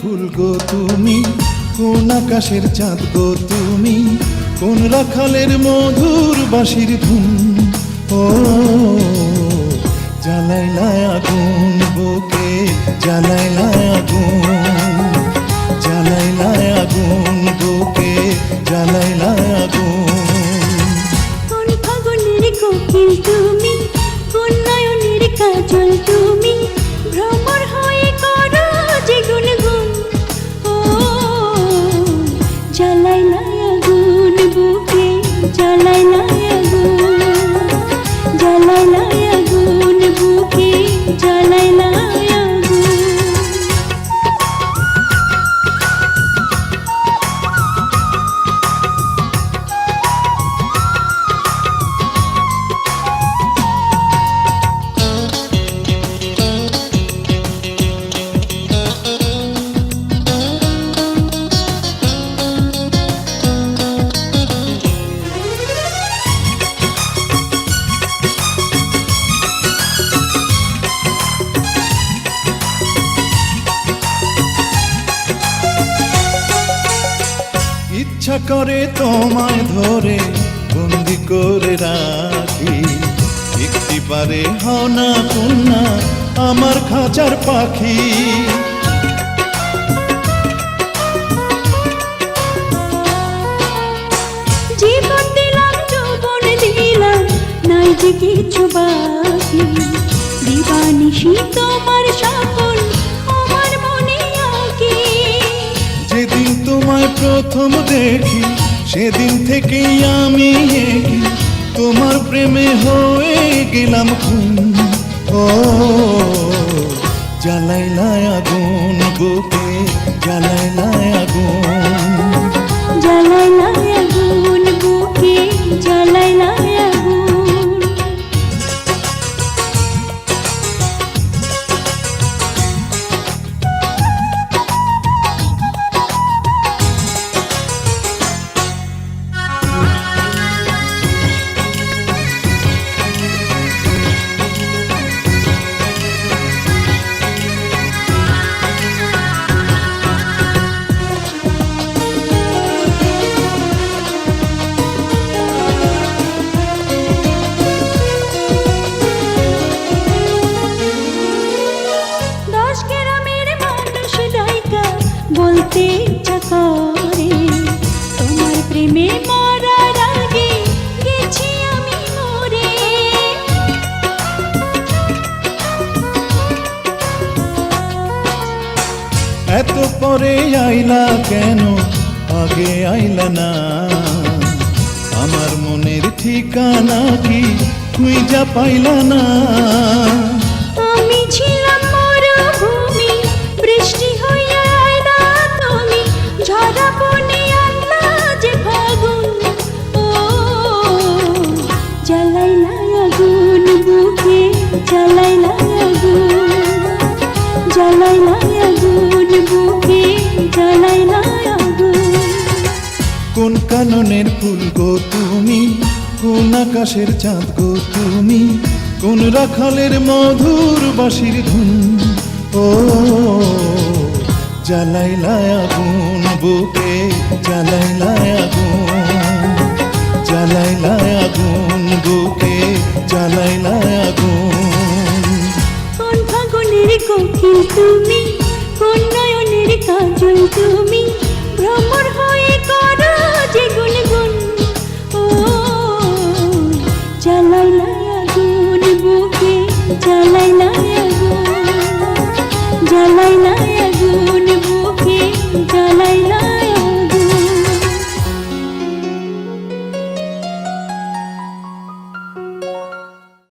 ফুল গো তুমি, কোন আকাশের চাঁদ গো তুমি, কোন রাখালের মধুর বাঁশির ধুন। ও জ্বালাইলা আগুন বুকে জ্বালাইলা আগুন জ্বালাইলা আগুন বুকে জ্বালাইলা আগুন। কোন ফাগুনের কোকিল তুমি, কোন নয়নের কাজল তুমি। করে তোমায় ধরে, বন্দি করে রাখি। একটি পারে হও না কন্যা, আমার খাঁচার পাখি। কিছু বাকি। দিবানিশি তোমার সকল প্রথম দেখি, সেদিন থেকে আমি তোমার প্রেমে হয়ে গেলাম খুন। ও জ্বালাইলায় আগুন বুকে জ্বালাইলা এত পরে আইলা কেন? আগে আইলা না। আমার মনের ঠিকানা কি তুই যা পাইলা না। কোন আকাশের চাঁদ গো তুমি, কোন রাখালের মধুর বাসির ধুন। ও জালাই লায়া গুন বুকে জ্বালাইলায় আগুন জ্বালাইলায় গুন বুকে জালাই লায়া